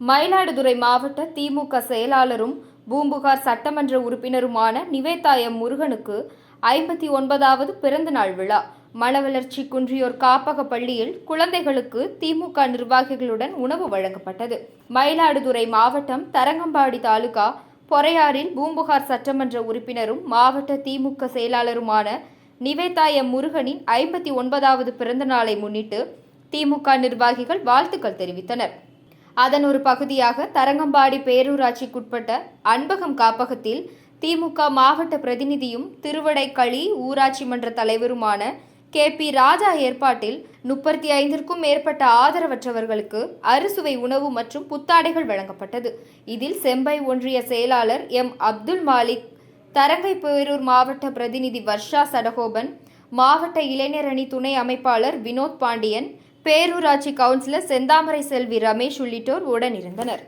மயிலாடுதுறை மாவட்ட திமுக செயலாளரும் பூம்புகார் சட்டமன்ற உறுப்பினருமான நிவேதா எம் முருகனுக்கு ஐம்பத்தி ஒன்பதாவது பிறந்தநாள் விழா. மனவளர்ச்சி குன்றியோர் காப்பக பள்ளியில் குழந்தைகளுக்கு திமுக நிர்வாகிகளுடன் உணவு வழங்கப்பட்டது. மயிலாடுதுறை மாவட்டம் தரங்கம்பாடி தாலுகா பொறையாறில் பூம்புகார் சட்டமன்ற உறுப்பினரும் மாவட்ட திமுக செயலாளருமான நிவேதா எம் முருகனின் ஐம்பத்தி ஒன்பதாவது பிறந்தநாளை முன்னிட்டு திமுக நிர்வாகிகள் வாழ்த்துக்கள் தெரிவித்தனர். அதன் ஒரு பகுதியாக தரங்கம்பாடி பேரூராட்சிக்குட்பட்ட அன்பகம் காப்பகத்தில் திமுக மாவட்ட பிரதிநிதியும் திருவடைக்களி ஊராட்சி மன்ற தலைவருமான கே பி ராஜா ஏற்பாட்டில் முப்பத்தி ஐந்திற்கும் மேற்பட்ட ஆதரவற்றவர்களுக்கு அறுசுவை உணவு மற்றும் புத்தாடைகள் வழங்கப்பட்டது. இதில் செம்பை ஒன்றிய செயலாளர் எம் அப்துல் மாலிக் தரங்கை பேரூர் மாவட்ட பிரதிநிதி வர்ஷா சடகோபன் மாவட்ட இளைஞர் அணி துணை அமைப்பாளர் வினோத் பாண்டியன் பேரூராட்சி கவுன்சிலர் செந்தாமரை செல்வி ரமேஷ் உள்ளிட்டோர் உடனிருந்தனர்.